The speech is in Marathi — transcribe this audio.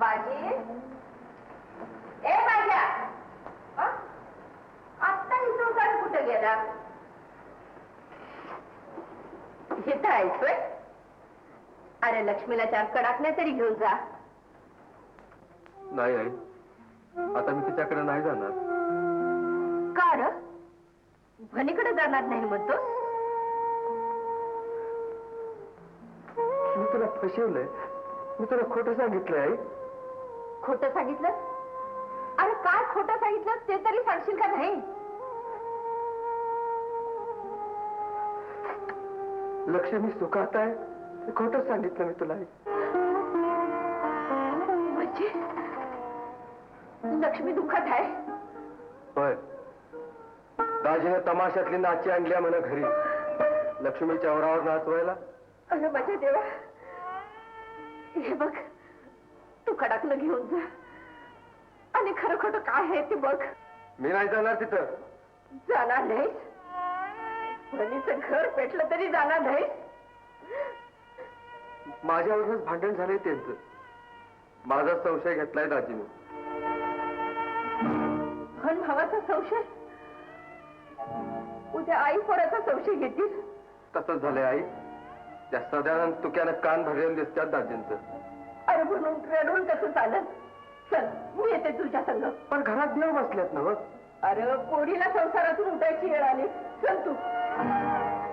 बाजी? ए बाजा! अ? आत्ता इथं उगाच कुठे गेला? इथं आहेस अरे लक्ष्मीला चार कडाकण्या तरी घेऊन जा. नाही आई. आता मी तिच्याकडे नाही जाणार. का र? भनीकडे जाणार नाही म्हणतो मी तुला फसवलंय. मी तुला खोटं सांगितलंय आई. खोटं सांगितलं? अरे काय खोटं सांगितलं? ते तरी सांगशील का नाही? लक्ष्मी सुखात आहे हे खोटं सांगितलं मी तुला. म्हणजे? लक्ष्मी दुःखात आहे. होय. दाजीने तमाशातली नाची आणल्या म्हणा घरी. लक्ष्मीच्या वरावर नाचवायला. अरे माझ्या देवा हे बघ. तू कडाकलं घेऊन जा. आणि खरं खोटं काय आहे ते बघ. मी नाही जाणार तिथं. जाणार नाहीस भनीचं घर पेटलं तरी जाणार नाहीस माझ्यावरूनच भांडण झालंय त्यांचं. माझा संशय घेतलाय दाजीने. भन भावाचा संशय? उद्या आई पोराचा संशय घेतील? तसंच झालंय आई. त्या सध्यानं तुक्यानं कान भरलेलं दिसतात दाजींचं. अरे म्हणून रडून कसं चालत. चल मी येते तुझ्या संग. पण घरात देव बसल्यात ना अरे पोरीला संसारातून उठायची वेळ आली. चल तू.